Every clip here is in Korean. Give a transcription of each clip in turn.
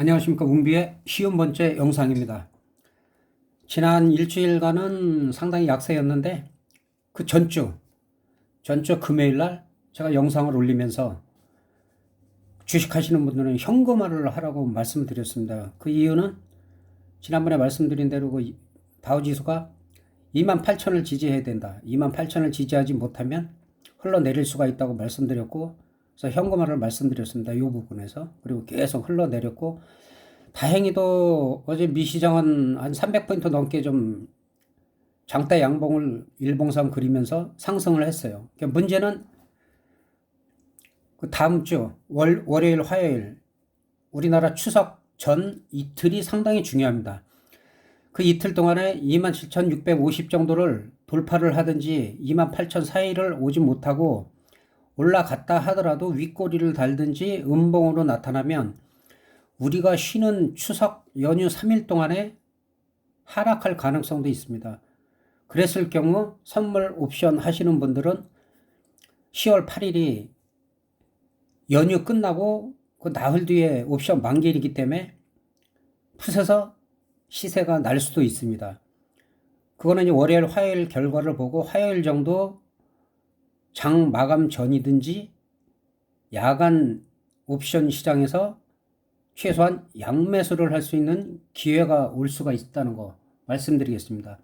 안녕하십니까 웅비의 쉬운 번째 영상입니다. 지난 일주일간은 상당히 약세였는데 그 전주 전주 금요일 날 제가 영상을 올리면서 주식하시는 분들은 현금화를 하라고 말씀드렸습니다. 그 이유는 지난번에 말씀드린 대로 그 다우지수가 2만 8천을 지지해야 된다. 2만 8천을 지지하지 못하면 흘러내릴 수가 있다고 말씀드렸고 그래서 현금화를 말씀드렸습니다. 이 부분에서 그리고 계속 흘러내렸고 다행히도 어제 미시장은 한 300포인트 넘게 좀 장대 양봉을 일봉상 그리면서 상승을 했어요. 그러니까 문제는 그 다음 주 월, 월요일 화요일 우리나라 추석 전 이틀이 상당히 중요합니다. 그 이틀 동안에 27,650 정도를 돌파를 하든지 28,000 사이를 오지 못하고 올라갔다 하더라도 윗꼬리를 달든지 음봉으로 나타나면 우리가 쉬는 추석 연휴 3일 동안에 하락할 가능성도 있습니다. 그랬을 경우 선물 옵션 하시는 분들은 10월 8일이 연휴 끝나고 그 나흘 뒤에 옵션 만기이기 때문에 푸세서 시세가 날 수도 있습니다. 그거는 월요일, 화요일 결과를 보고 화요일 정도 장 마감 전이든지 야간 옵션 시장에서 최소한 양매수를 할 수 있는 기회가 올 수가 있다는 거 말씀드리겠습니다.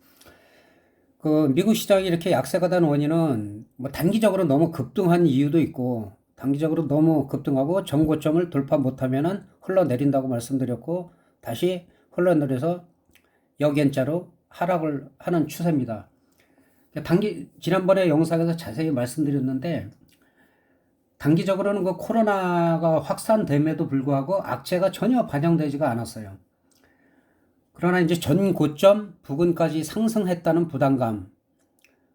그 미국 시장이 이렇게 약세가 된 원인은 뭐 단기적으로 너무 급등한 이유도 있고 단기적으로 너무 급등하고 정고점을 돌파 못하면은 흘러내린다고 말씀드렸고 다시 흘러내려서 역연자로 하락을 하는 추세입니다. 단기 지난번에 영상에서 자세히 말씀드렸는데 단기적으로는 그 코로나가 확산됨에도 불구하고 악재가 전혀 반영되지가 않았어요. 그러나 이제 전 고점 부근까지 상승했다는 부담감,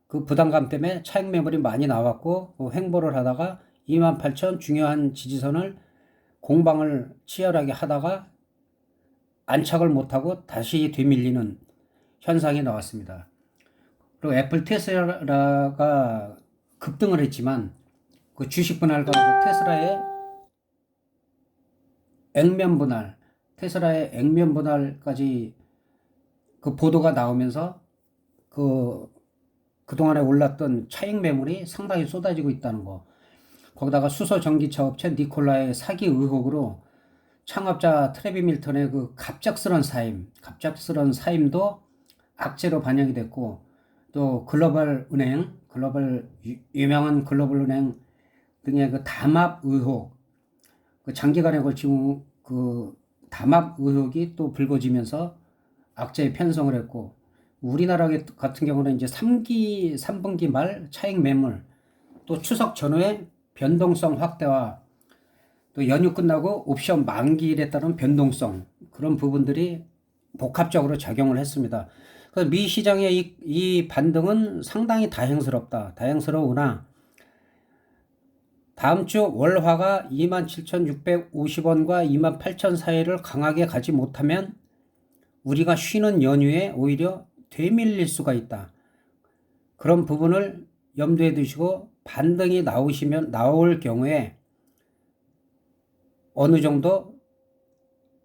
그 부담감 때문에 차익 매물이 많이 나왔고 그 횡보를 하다가 28,000 중요한 지지선을 공방을 치열하게 하다가 안착을 못하고 다시 되밀리는 현상이 나왔습니다. 그리고 애플 테슬라가 급등을 했지만 그 주식 분할과 그 테슬라의 액면 분할, 테슬라의 액면 분할까지 그 보도가 나오면서 그 그동안에 올랐던 차익 매물이 상당히 쏟아지고 있다는 거. 거기다가 수소 전기차 업체 니콜라의 사기 의혹으로 창업자 트레비 밀턴의 그 갑작스런 사임, 갑작스런 사임도 악재로 반영이 됐고 또 글로벌 은행, 글로벌 유명한 글로벌 은행 등의 그 담합 의혹, 그 장기간에 걸친 그 담합 의혹이 또 불거지면서 악재에 편성을 했고 우리나라 같은 경우는 이제 3기, 3분기 말 차익 매물 또 추석 전후에 변동성 확대와 또 연휴 끝나고 옵션 만기일에 따른 변동성 그런 부분들이 복합적으로 작용을 했습니다. 미 시장의 이, 이 반등은 상당히 다행스럽다. 다행스러우나 다음 주 월화가 27,650원과 28,000 사이를 강하게 가지 못하면 우리가 쉬는 연휴에 오히려 되밀릴 수가 있다. 그런 부분을 염두에 두시고 반등이 나오시면 나올 경우에 어느 정도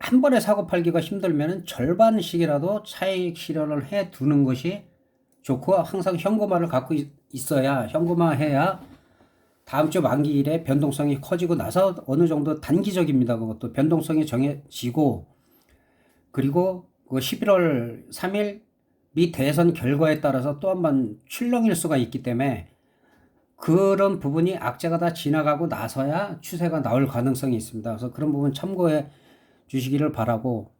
한 번에 사고 팔기가 힘들면 절반씩이라도 차익 실현을 해 두는 것이 좋고 항상 현금화를 갖고 있어야 현금화 해야 다음 주 만기일에 변동성이 커지고 나서 어느 정도 단기적입니다. 그것도 변동성이 정해지고 그리고 그 11월 3일 미 대선 결과에 따라서 또 한 번 출렁일 수가 있기 때문에 그런 부분이 악재가 다 지나가고 나서야 추세가 나올 가능성이 있습니다. 그래서 그런 부분 참고해 주시기를 바라고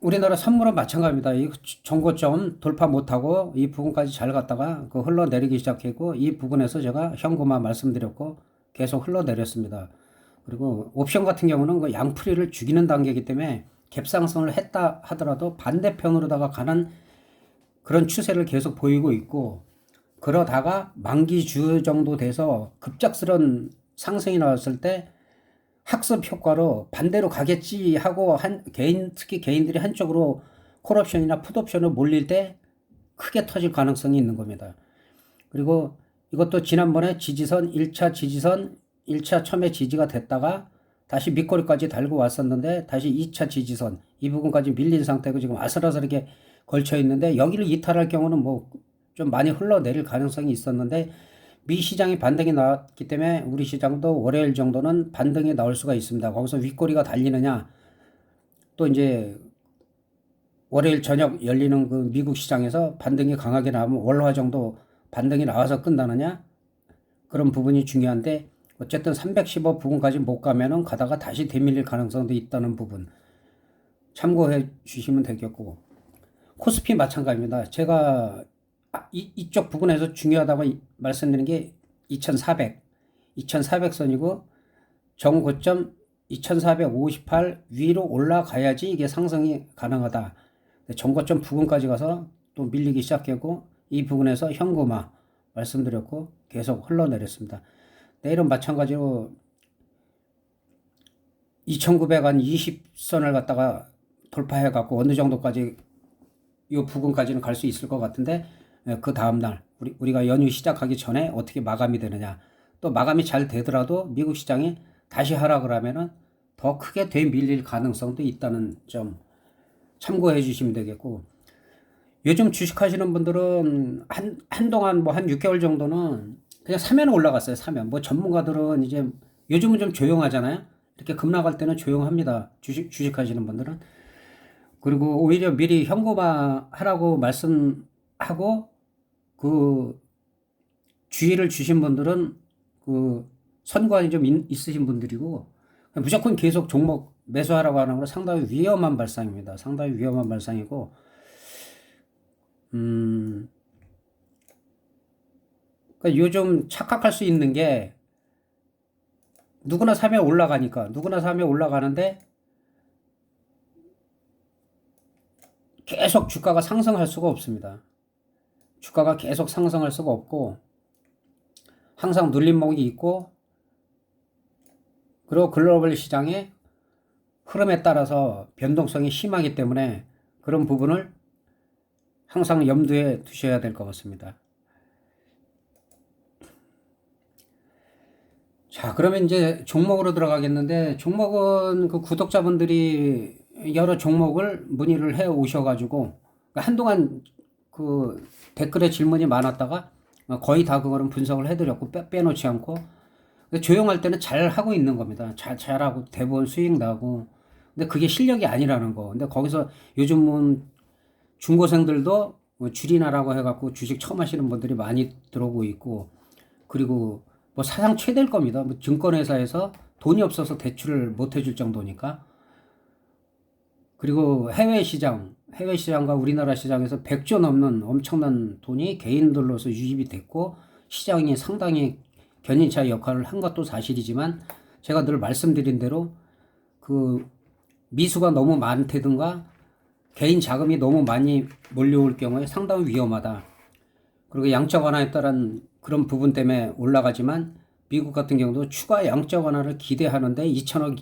우리나라 선물은 마찬가지입니다. 이 정고점 돌파 못하고 이 부분까지 잘 갔다가 그 흘러내리기 시작했고 이 부분에서 제가 현금화 말씀드렸고 계속 흘러내렸습니다. 그리고 옵션 같은 경우는 그 양풀이를 죽이는 단계이기 때문에 갭상승을 했다 하더라도 반대편으로다가 가는 그런 추세를 계속 보이고 있고 그러다가 만기 주 정도 돼서 급작스런 상승이 나왔을 때 학습 효과로 반대로 가겠지 하고 한 개인 특히 개인들이 한쪽으로 콜옵션이나 풋옵션을 몰릴 때 크게 터질 가능성이 있는 겁니다. 그리고 이것도 지난번에 지지선 1차 지지선 1차 처음에 지지가 됐다가 다시 밑거리까지 달고 왔었는데 다시 2차 지지선 이 부분까지 밀린 상태고 지금 아슬아슬하게 걸쳐 있는데 여기를 이탈할 경우는 뭐 좀 많이 흘러내릴 가능성이 있었는데 미 시장이 반등이 나왔기 때문에 우리 시장도 월요일 정도는 반등이 나올 수가 있습니다. 거기서 윗꼬리가 달리느냐 또 이제 월요일 저녁 열리는 그 미국 시장에서 반등이 강하게 나오면 월화 정도 반등이 나와서 끝나느냐 그런 부분이 중요한데 어쨌든 315 부분까지 못 가면은 가다가 다시 되밀릴 가능성도 있다는 부분 참고해 주시면 되겠고 코스피 마찬가지입니다. 제가 아, 이, 이쪽 부분에서 중요하다고 이- 말씀드린 게 2400, 2400선이고 정고점 2458 위로 올라가야지 이게 상승이 가능하다. 정고점 부근까지 가서 또 밀리기 시작했고 이 부분에서 현금화 말씀드렸고 계속 흘러내렸습니다. 내일은 마찬가지로 2900한 20선을 갖다가 돌파해 갖고 어느 정도까지 이 부근까지는 갈 수 있을 것 같은데 예, 그 다음 날 우리 우리가 연휴 시작하기 전에 어떻게 마감이 되느냐. 또 마감이 잘 되더라도 미국 시장이 다시 하락을 하면은 더 크게 되밀릴 가능성도 있다는 점 참고해 주시면 되겠고. 요즘 주식하시는 분들은 한 한동안 뭐 한 6개월 정도는 그냥 사면 올라갔어요 사면. 뭐 전문가들은 이제 요즘은 좀 조용하잖아요. 이렇게 급락할 때는 조용합니다 주식 주식하시는 분들은. 그리고 오히려 미리 현금화 하라고 말씀하고 그 주의를 주신 분들은 그 선관이 좀 있- 있으신 분들이고 무조건 계속 종목 매수하라고 하는 건 상당히 위험한 발상입니다. 상당히 위험한 발상이고 음 그러니까 요즘 착각할 수 있는 게 누구나 사면 올라가니까 누구나 사면 올라가는데 계속 주가가 상승할 수가 없습니다. 주가가 계속 상승할 수가 없고 항상 눌림목이 있고 그리고 글로벌 시장의 흐름에 따라서 변동성이 심하기 때문에 그런 부분을 항상 염두에 두셔야 될 것 같습니다. 자, 그러면 이제 종목으로 들어가겠는데 종목은 그 구독자분들이 여러 종목을 문의를 해 오셔가지고 한동안 그 댓글에 질문이 많았다가 거의 다 그거는 분석을 해드렸고 빼, 빼놓지 않고 근데 조용할 때는 잘 하고 있는 겁니다. 잘 잘하고 대부분 수익 나고 근데 그게 실력이 아니라는 거. 근데 거기서 요즘은 중고생들도 뭐 줄이나라고 해갖고 주식 처음 하시는 분들이 많이 들어오고 있고 그리고 뭐 사상 최대일 겁니다. 뭐 증권회사에서 돈이 없어서 대출을 못 해줄 정도니까 그리고 해외 시장, 해외 시장과 우리나라 시장에서 100조 넘는 엄청난 돈이 개인들로서 유입이 됐고 시장이 상당히 견인차 역할을 한 것도 사실이지만 제가 늘 말씀드린 대로 그 미수가 너무 많다든가 개인 자금이 너무 많이 몰려올 경우에 상당히 위험하다. 그리고 양적 완화에 따른 그런 부분 때문에 올라가지만 미국 같은 경우도 추가 양적 완화를 기대하는데 2천억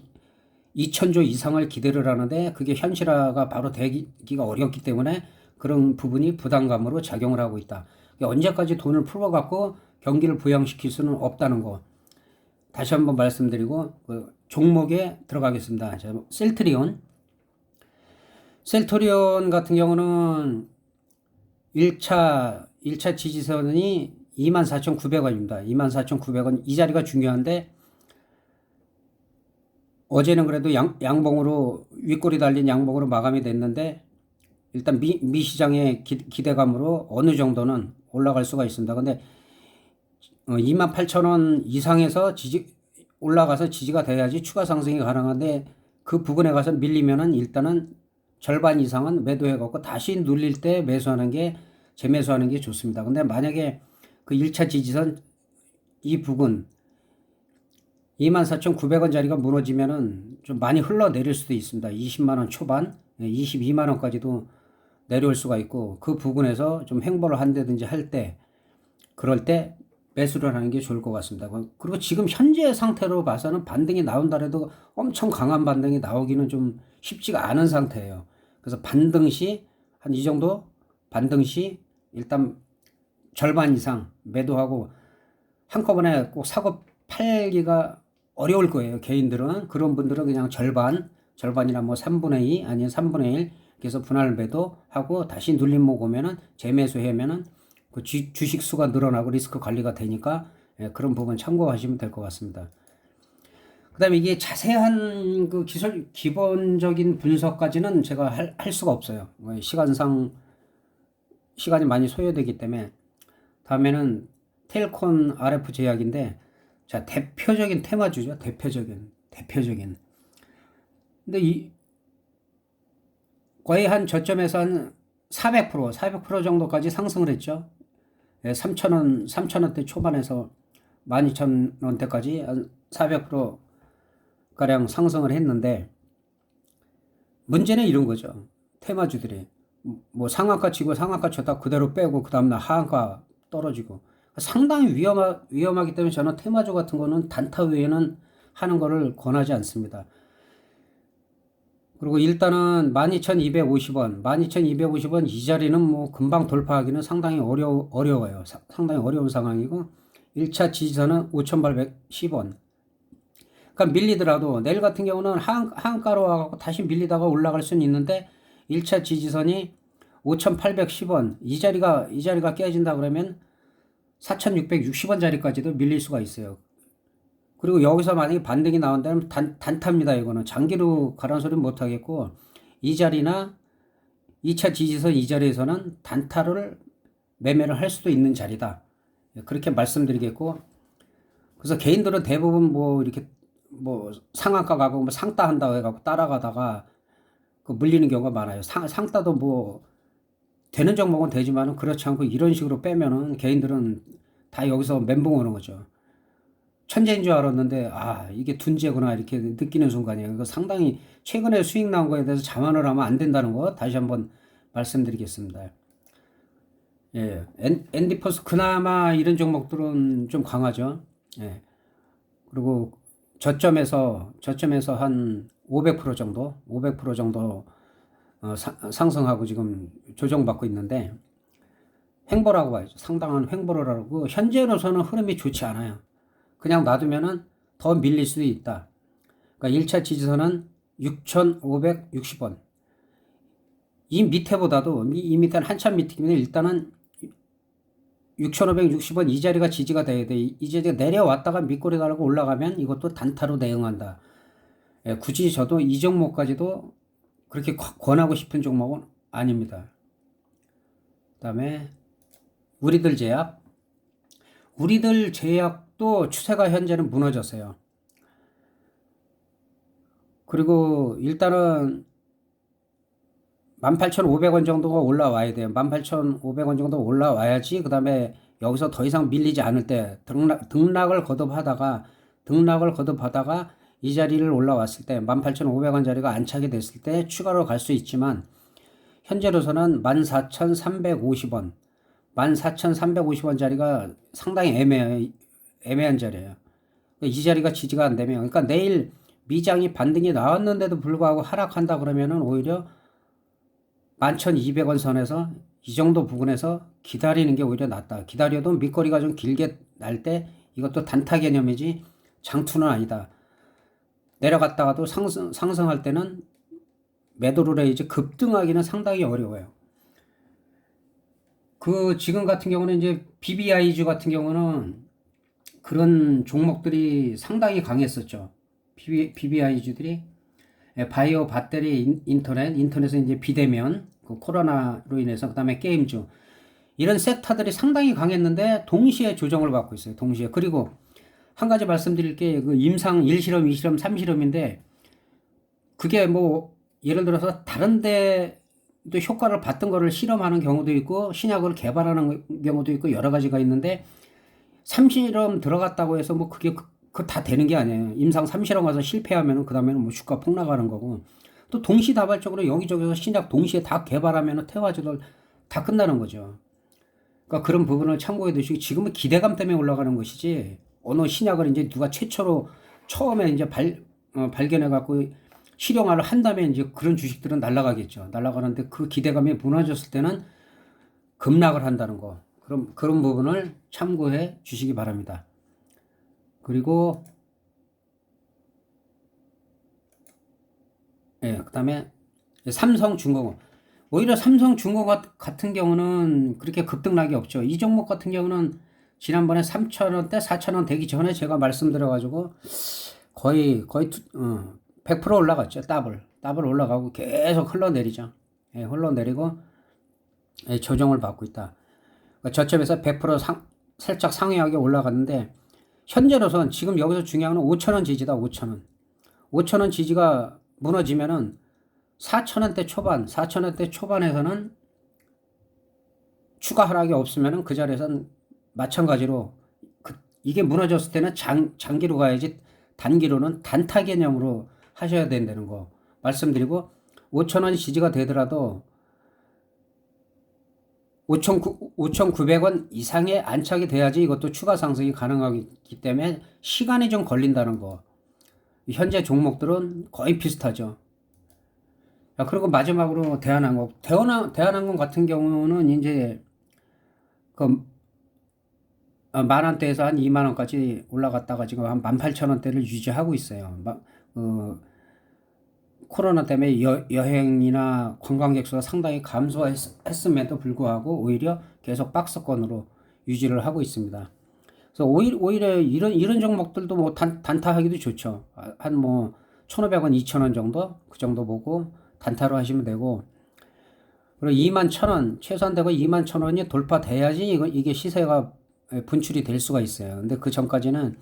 2천조 이상을 기대를 하는데 그게 현실화가 바로 되기가 어렵기 때문에 그런 부분이 부담감으로 작용을 하고 있다. 언제까지 돈을 풀어갖고 경기를 부양시킬 수는 없다는 거. 다시 한번 말씀드리고 그 종목에 들어가겠습니다. 자, 셀트리온. 셀트리온 같은 경우는 1차 1차 지지선이 24,900원입니다. 24,900원 이 자리가 중요한데 어제는 그래도 양, 양봉으로 윗골이 달린 양봉으로 마감이 됐는데 일단 미, 미 시장의 기, 기대감으로 어느 정도는 올라갈 수가 있습니다. 근데 어, 28,000원 이상에서 지지 올라가서 지지가 돼야지 추가 상승이 가능한데 그 부분에 가서 밀리면은 일단은 절반 이상은 매도해 갖고 다시 눌릴 때 매수하는 게 재매수하는 게 좋습니다. 근데 만약에 그 1차 지지선 이 부분 24,900원짜리가 무너지면은 좀 많이 흘러내릴 수도 있습니다. 20만 원 초반, 22만 원까지도 내려올 수가 있고 그 부분에서 좀 행보를 한다든지 할 때 그럴 때 매수를 하는 게 좋을 것 같습니다. 그리고 지금 현재 상태로 봐서는 반등이 나온다래도 엄청 강한 반등이 나오기는 좀 쉽지가 않은 상태예요. 그래서 반등 시 한 이 정도 반등 시 일단 절반 이상 매도하고 한꺼번에 꼭 사고 팔기가 어려울 거예요. 개인들은 그런 분들은 그냥 절반, 절반이나 뭐 3분의 2 아니면 3분의 1 그래서 분할 매도하고 다시 눌림목 오면은 재매수하면은 그 주, 주식 수가 늘어나고 리스크 관리가 되니까 예, 그런 부분 참고하시면 될 것 같습니다. 그다음에 이게 자세한 그 기술 기본적인 분석까지는 제가 할, 할 수가 없어요. 뭐 시간상 시간이 많이 소요되기 때문에 다음에는 텔콘 RF 제약인데 자 대표적인 테마주죠. 대표적인 대표적인. 근데 이 거의 한 저점에서 한 400%, 400% 정도까지 상승을 했죠. 예, 3,000원, 3,000원대 초반에서 12,000원대까지 한 400% 가량 상승을 했는데 문제는 이런 거죠. 테마주들이 뭐 상한가 치고 상한가 쳤다 그대로 빼고 그 다음날 하한가 떨어지고 상당히 위험하, 위험하기 때문에 저는 테마주 같은 거는 단타 외에는 하는 거를 권하지 않습니다. 그리고 일단은 12,250원, 12,250원 이 자리는 뭐 금방 돌파하기는 상당히 어려, 어려워요. 사, 상당히 어려운 상황이고 1차 지지선은 5,810원. 그러니까 밀리더라도 내일 같은 경우는 한, 한가로 와갖고 다시 밀리다가 올라갈 수는 있는데 1차 지지선이 5,810원 이 자리가 이 자리가 깨진다 그러면 4,660원 자리까지도 밀릴 수가 있어요. 그리고 여기서 만약에 반등이 나온다면 단, 단타입니다. 이거는 장기로 가라는 소리는 못 하겠고 이 자리나 2차 지지선 이 자리에서는 단타를 매매를 할 수도 있는 자리다. 그렇게 말씀드리겠고 그래서 개인들은 대부분 뭐 이렇게 뭐 상한가 가고 뭐 상따 한다고 해갖고 따라가다가 그 물리는 경우가 많아요. 상, 상따도 뭐 되는 종목은 되지만은 그렇지 않고 이런 식으로 빼면은 개인들은 다 여기서 멘붕 오는 거죠. 천재인 줄 알았는데 아 이게 둔재구나 이렇게 느끼는 순간이에요. 이거 상당히 최근에 수익 나온 거에 대해서 자만을 하면 안 된다는 거 다시 한번 말씀드리겠습니다. 예, 앤디퍼스 그나마 이런 종목들은 좀 강하죠. 예. 그리고 저점에서 저점에서 한 500% 정도, 500% 정도 상승하고 지금 조정받고 있는데 횡보라고 봐야죠. 상당한 횡보를 하고 현재로서는 흐름이 좋지 않아요. 그냥 놔두면은 더 밀릴 수도 있다. 그러니까 1차 지지선은 6,560원. 이 밑에보다도 이 밑에는 한참 밑이면 일단은 6,560원 이 자리가 지지가 돼야 돼. 이 자리가 내려왔다가 밑꼬리 달고 올라가면 이것도 단타로 대응한다. 예, 굳이 저도 이 종목까지도 그렇게 권하고 싶은 종목은 아닙니다. 그 다음에 우리들 제약. 우리들 제약도 추세가 현재는 무너졌어요. 그리고 일단은 18,500원 정도가 올라와야 돼요. 18,500원 정도 올라와야지 그 다음에 여기서 더 이상 밀리지 않을 때 등락, 등락을 거듭하다가 등락을 거듭하다가 이 자리를 올라왔을 때 18,500원 자리가 안착이 됐을 때 추가로 갈 수 있지만 현재로서는 14,350원 14,350원 자리가 상당히 애매, 애매한 자리예요. 이 자리가 지지가 안 되면 그러니까 내일 미장이 반등이 나왔는데도 불구하고 하락한다 그러면은 오히려 11,200원 선에서 이 정도 부분에서 기다리는 게 오히려 낫다. 기다려도 밑거리가 좀 길게 날 때 이것도 단타 개념이지 장투는 아니다. 내려갔다가도 상승, 상승할 때는 해야지 급등하기는 상당히 어려워요. 그 지금 같은 경우는 이제 BBI주 같은 경우는 그런 종목들이 상당히 강했었죠. BB, BBI주들이 예, 바이오 배터리 인터넷, 인터넷에 이제 비대면, 그 코로나로 인해서 그다음에 게임주 이런 섹터들이 상당히 강했는데 동시에 조정을 받고 있어요. 동시에 그리고 한 가지 말씀드릴 게 그 임상 1실험, 2실험, 3실험인데 그게 뭐 예를 들어서 다른데 또 효과를 봤던 거를 실험하는 경우도 있고 신약을 개발하는 경우도 있고 여러 가지가 있는데 3실험 들어갔다고 해서 뭐 그게 그 다 되는 게 아니에요. 임상 3실험 가서 실패하면 그 다음에는 뭐 주가 폭락하는 거고 또 동시다발적으로 여기저기서 신약 동시에 다 개발하면 태화주들 다 끝나는 거죠. 그러니까 그런 부분을 참고해 두시고 지금은 기대감 때문에 올라가는 것이지 어느 신약을 이제 누가 최초로 처음에 이제 발, 어, 발견해 갖고 실용화를 한다면 이제 그런 주식들은 날아가겠죠. 날아가는데 그 기대감이 무너졌을 때는 급락을 한다는 거. 그럼 그런 부분을 참고해 주시기 바랍니다. 그리고 예, 그다음에 삼성중공업. 오히려 삼성중공업 같은 경우는 그렇게 급등락이 없죠. 이 종목 같은 경우는 지난번에 3,000원대, 4,000원 되기 전에 제가 말씀드려가지고 거의 거의 투- 어, 100% 올라갔죠. 더블 더블 올라가고 계속 흘러내리죠. 예, 흘러내리고 예, 조정을 받고 있다. 그러니까 저점에서 100% 상, 살짝 상회하게 올라갔는데 현재로선 지금 여기서 중요한 건 5천원 지지다 5천원 5천원 지지가 무너지면은 4천원대 초반 4천원대 초반에서는 추가 하락이 없으면은 그 자리에선 마찬가지로 그, 이게 무너졌을 때는 장, 장기로 가야지 단기로는 단타 개념으로 하셔야 된다는 거 말씀드리고 5천원 지지가 되더라도 5,900원 이상의 안착이 돼야지 이것도 추가 상승이 가능하기 때문에 시간이 좀 걸린다는 거. 현재 종목들은 거의 비슷하죠. 자, 그리고 마지막으로 대한항공. 대한항, 대한항공 같은 경우는 이제 그 어, 만 원대에서 한 2만 원까지 올라갔다가 지금 한 18,000원대를 유지하고 있어요. 막, 어, 코로나 때문에 여, 여행이나 관광객 수가 상당히 감소했음에도 불구하고 오히려 계속 박스권으로 유지를 하고 있습니다. 그래서 오히려, 오히려 이런, 이런 종목들도 뭐 단, 단타하기도 좋죠. 한 뭐 1,500원, 2,000원 정도? 그 정도 보고 단타로 하시면 되고. 그리고 2만 1,000원, 최소한 되고 2만 1,000원이 돌파돼야지 이게 시세가 분출이 될 수가 있어요. 근데 그 전까지는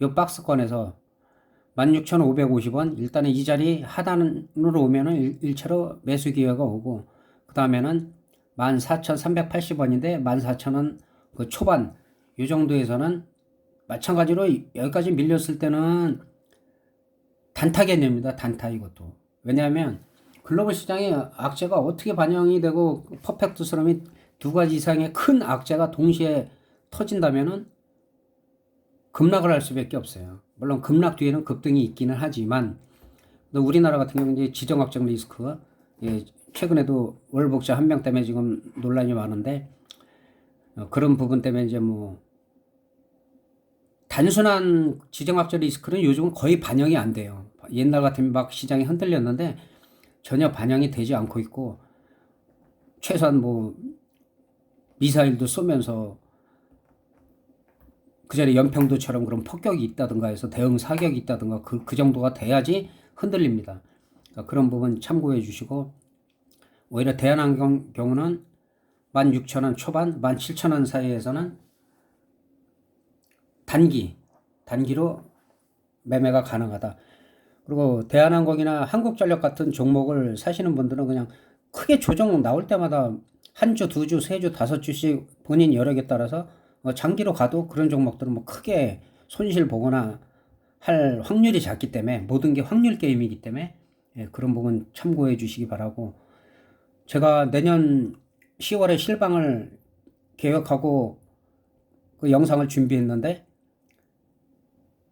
이 박스권에서 16,550원. 일단은 이 자리 하단으로 오면은 일, 차로 매수 기회가 오고, 그 다음에는 14,380원인데, 14,000원 그 초반, 요 정도에서는 마찬가지로 여기까지 밀렸을 때는 단타 개념입니다. 단타 이것도. 왜냐하면 글로벌 시장의 악재가 어떻게 반영이 되고 퍼펙트 스럼이 두 가지 이상의 큰 악재가 동시에 터진다면은 급락을 할 수밖에 없어요. 물론 급락 뒤에는 급등이 있기는 하지만 또 우리나라 같은 경우는 지정학적 리스크가 예, 최근에도 월복자 한 명 때문에 지금 논란이 많은데 어, 그런 부분 때문에 이제 뭐 단순한 지정학적 리스크는 요즘은 거의 반영이 안 돼요. 옛날 같으면 막 시장이 흔들렸는데 전혀 반영이 되지 않고 있고 최소한 뭐 미사일도 쏘면서 그 전에 연평도처럼 그런 폭격이 있다든가 해서 대응 사격이 있다든가 그, 그 정도가 돼야지 흔들립니다. 그러니까 그런 부분 참고해 주시고 오히려 대한항공 경우는 16,000원 초반, 17,000원 사이에서는 단기, 단기로 매매가 가능하다. 그리고 대한항공이나 한국전력 같은 종목을 사시는 분들은 그냥 크게 조정 나올 때마다 한 주, 두 주, 세 주, 다섯 주씩 본인 여력에 따라서 어, 장기로 가도 그런 종목들은 뭐 크게 손실 보거나 할 확률이 작기 때문에 모든 게 확률 게임이기 때문에 예, 그런 부분 참고해 주시기 바라고 제가 내년 10월에 실방을 계획하고 그 영상을 준비했는데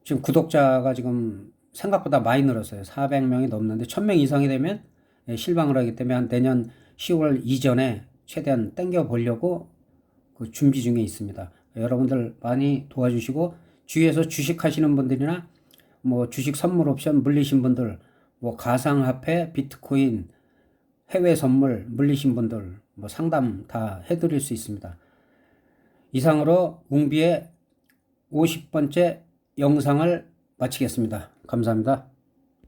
지금 구독자가 지금 생각보다 많이 늘었어요. 400명이 넘는데 1000명 이상이 되면 예, 실방을 하기 때문에 한 내년 10월 이전에 최대한 땡겨 보려고 그 준비 중에 있습니다. 여러분들 많이 도와주시고 주위에서 주식 하시는 분들이나 뭐 주식 선물 옵션 물리신 분들 뭐 가상화폐 비트코인 해외 선물 물리신 분들 뭐 상담 다 해드릴 수 있습니다. 이상으로 웅비의 50번째 영상을 마치겠습니다. 감사합니다.